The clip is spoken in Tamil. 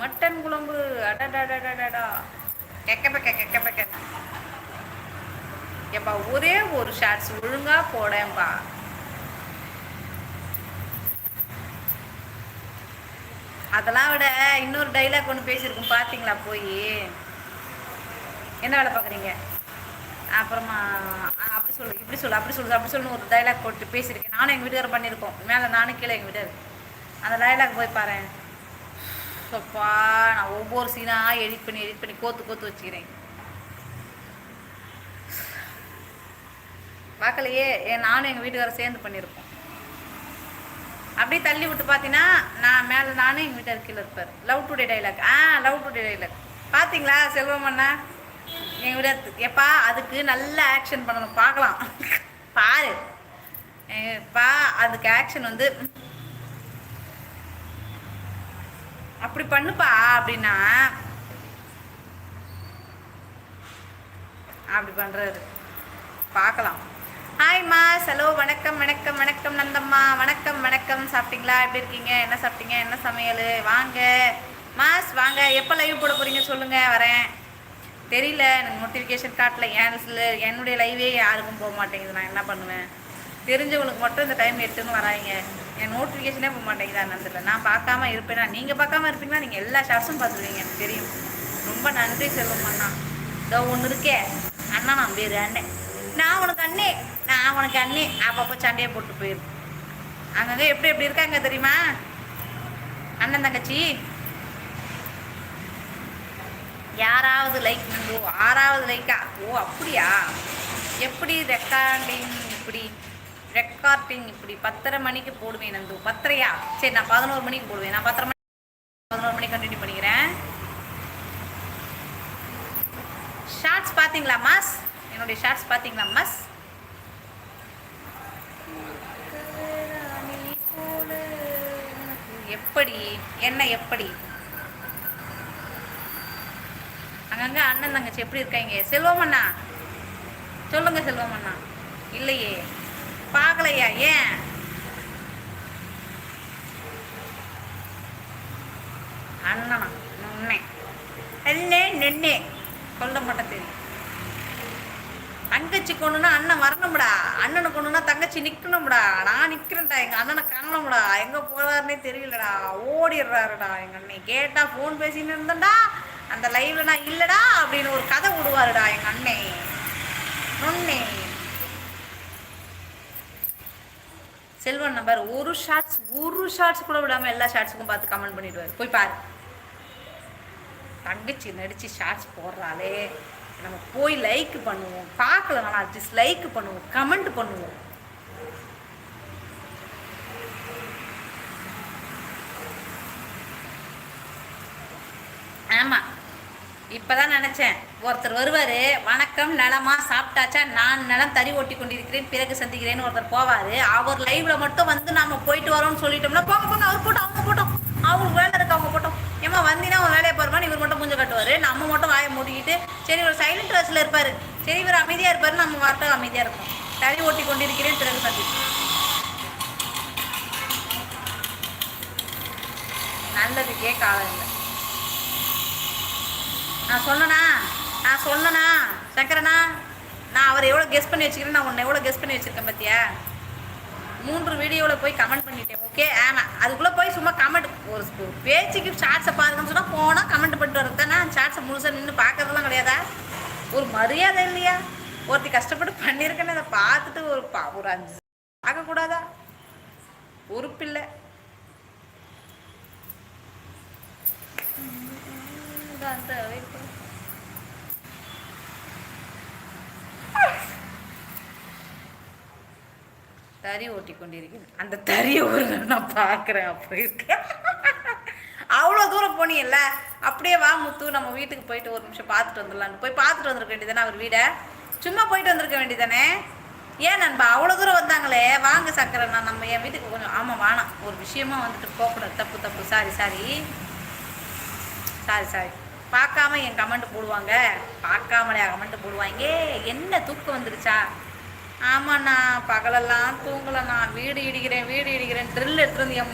மட்டன் குழம்பு அடடடடடா கெக்க பெக்க ஏப்பா ஒரே ஒரு ஷார்ட்ஸ் ஒழுங்கா போடேன்பா. அதெல்லாம் விட இன்னொரு டைலாக் ஒன்று பேசியிருக்கோம் பார்த்தீங்களா போய்? என்ன வேலை பார்க்குறீங்க அப்புறமா அப்படி சொல்லு இப்படி சொல்லு அப்படி சொல்லு அப்படி சொல்லு ஒரு டைலாக் போட்டு பேசியிருக்கேன். நானும் எங்கள் வீட்டுக்காரர் பண்ணியிருக்கோம். மேலே நானும் கீழே எங்கள் வீட்டுக்காரர். அந்த டைலாக் போய் பாரு அப்பா நான் ஒவ்வொரு சீனாக எடிட் பண்ணி எடிட் பண்ணி கோத்து கோத்து வச்சுக்கிறேன். பார்க்கலையே என் நானும் எங்கள் வீட்டுக்காரர் சேர்ந்து பண்ணியிருக்கோம். அப்படியே தள்ளி விட்டு பார்த்தீங்கன்னா நான் மேலே நானும் எங்கள் வீட்டுக்காரர் கீழே இருப்பார். லவ் டுடே டைலாக் ஆ லவ் டுடே டைலாக் பார்த்தீங்களா செல்வமண்ணா எங்கள் வீட்டு எப்பா அதுக்கு நல்ல ஆக்ஷன் பண்ணணும் பார்க்கலாம். பாரு. எப்பா அதுக்கு ஆக்ஷன் வந்து அப்படி பண்ணுப்பா அப்படின்னா அப்படி பண்ணுறாரு பார்க்கலாம். ஹாய்மா ஹலோ வணக்கம் வணக்கம் வணக்கம் நந்தம்மா. வணக்கம் வணக்கம். சாப்பிட்டீங்களா? எப்படி இருக்கீங்க? என்ன சாப்பிட்டீங்க? என்ன சமையல்? வாங்க. மாஸ் வாங்க. எப்போ லைவ் போட போகிறீங்க சொல்லுங்கள் வரேன். தெரியல. எனக்கு நோட்டிஃபிகேஷன் காட்டல. என் என்னுடைய லைவே யாருக்கும் போக மாட்டேங்குது. நான் என்ன பண்ணுவேன்? தெரிஞ்சவங்களுக்கு மட்டும் இந்த டைம் எட்டுன்னு வராங்க என் நோட்டிஃபிகேஷனே போக மாட்டேங்குதா நந்தில் நான் பார்க்காம இருப்பேனா நீங்கள் பார்க்காம இருப்பீங்கன்னா நீங்கள் எல்லா ஷார்ட்ஸும் பார்த்துருவீங்க எனக்கு தெரியும். ரொம்ப நன்றி செல்வம் அண்ணா. இதோ ஒன்று இருக்கே. அண்ணா நான் பேர் அண்ணன். நான் உனக்கு அண்ணே. நான் உனக்கு அண்ணே. அப்பப்போ சண்டையை போட்டு போயிடும் அங்கங்கே எப்படி எப்படி இருக்காங்க தெரியுமா? அண்ணன் தங்கச்சி. யாராவது லைக் ஓ ஆறாவது லைக்கா ஓ அப்படியா? எப்படி ரெக்கார்டிங் இப்படி? ரெக்கார்டிங் இப்படி பத்தரை மணிக்கு போடுவேன் நந்து. பத்தரையா? சரி நான் பதினோரு மணிக்கு போடுவேன். நான் பத்தரை மணி பதினோரு மணிக்கு கண்டினியூ பண்ணிக்கிறேன். ஷார்ட்ஸ் பார்த்தீங்களா மாஸ்? என்னுடைய ஷார்ட்ஸ் பார்த்தீங்களா மாஸ்? எப்படி? என்ன எப்படி? அங்கங்க அண்ணன் தங்கச்சி எப்படி இருக்காங்க? செல்வமண்ணா சொல்லுங்க செல்வமண்ணா இல்லையே. பார்க்கலையா ஏன்? அண்ணனா நுண்ணே அண்ணே நின்னே. சொல்ல மாட்டேன் தெரியும் தங்கச்சி கொண்டுனா அண்ணன் வரணும்டா. அண்ணனை கொண்டுனா தங்கச்சி நிற்கணும்டா நான் நிற்கிறேன்டா எங்கள் அண்ணனை காணணும்டா எங்கே போகிறாருனே தெரியலடா. ஓடிடுறாருடா எங்கள் அண்ணன் கேட்டால் ஃபோன் பேசின்னு இருந்தேன்டா. அந்த லைவில் நான் இல்லைடா அப்படின்னு ஒரு கதை விடுவாருடா எங்கள் அண்ணே. நொன்னே. செல்வன் நம்பர் ஒரு ஷார்ட்ஸ் ஒரு ஷார்ட்ஸ் கூட விடாமல் எல்லா ஷார்ட்ஸுக்கும் பார்த்து கமெண்ட் பண்ணிடுவார். போய் பாரு. தங்கச்சி நடிச்சு ஷார்ட்ஸ் போடுறாளே. நம்ம போய் லைக் பண்ணுவோம். பார்க்கலனாலும் அட்லீஸ்ட் லைக் பண்ணுவோம். கமெண்ட் பண்ணுவோம். ஆமாம் இப்போதான் நினச்சேன். ஒருத்தர் வருவார் வணக்கம் நலமா சாப்பிட்டாச்சா? நான் நலம் தறி ஓட்டி கொண்டிருக்கிறேன் பிறகு சந்திக்கிறேன்னு ஒருத்தர் போவார். அவர் லைவில் மட்டும் வந்து நாம் போயிட்டு வரோம்னு சொல்லிட்டோம்னா போங்க போங்க அவர் போட்டோம் அவங்க போட்டோம். அவங்களுக்கு வேலை இருக்கு அவங்க போட்டோம். ஏமா வந்தீங்கன்னா அவன் வேலையை போறமான்னு இவர் மட்டும் கொஞ்சம் கட்டுவார். நம்ம மட்டும் வாயை மூடிக்கிட்டு சரி ஒரு சைலண்ட் ட்ரெஸ்ஸில் இருப்பார். சரி இவர் அமைதியாக இருப்பார் நம்ம மட்டும் அமைதியாக இருக்கும் தறி ஓட்டி கொண்டிருக்கிறேன் பிறகு சந்திக்கிறேன் நல்லதுக்கே காலம் இல்லை நான் சொன்னனா நான் சொன்னனா சங்கரனா நான் அவர் எவ்வளோ கெஸ் பண்ணி வச்சுக்கிறேன் நான் உன்னை எவ்வளோ கெஸ் பண்ணி வச்சிருக்கேன் பார்த்தியா மூன்று வீடியோவில் போய் கமெண்ட் பண்ணிட்டேன் ஓகே ஆமாம் அதுக்குள்ளே போய் சும்மா கமெண்ட் ஒரு பேச்சுக்கு ஷார்ட்ஸை பாருங்கன்னு சொன்னால் போனால் கமெண்ட் பண்ணிட்டு வரது தானே? ஷார்ட்ஸை முழுசாக நின்று பார்க்கறதுலாம் கிடையாதா? ஒரு மரியாதை இல்லையா? ஒருத்தி கஷ்டப்பட்டு பண்ணியிருக்கேன்னு அதை பார்த்துட்டு ஒரு பா- ஒரு அஞ்சு பார்க்கக்கூடாதா? உறுப்பில்லை. அந்த தறி ஓட்டி கொண்டிருக்கேன். அந்த தறியை ஒரு நான் பார்க்குறேன் அப்படி இருக்கேன் அவ்வளோ தூரம் போனீங்கல்ல? அப்படியே வா முத்து நம்ம வீட்டுக்கு போயிட்டு ஒரு நிமிஷம் பார்த்துட்டு வந்துடலான்னு போய் பார்த்துட்டு வந்திருக்க வேண்டியதானே அவர் வீடை? சும்மா போயிட்டு வந்திருக்க வேண்டியதானே ஏன் நண்பா அவ்வளோ தூரம் வந்தாங்களே? வாங்க சக்கரை நான் நம்ம என் வீட்டுக்கு கொஞ்சம் ஆமாம் வாணாம் ஒரு விஷயமா வந்துட்டு போகக்கூடாது தப்பு தப்பு. Sorry sorry. Sorry sorry. பார்க்காம என் கமெண்ட் போடுவாங்க. பார்க்காமலே கமெண்ட் போடுவாங்க. என்ன தூக்கம் வந்துருச்சா? ஆமாண்ணா பகலெல்லாம் தூங்கலண்ணா. வீடு இடிக்கிறேன் வீடு இடிக்கிறேன். ட்ரில் எடுத்துட்டு வந்து என்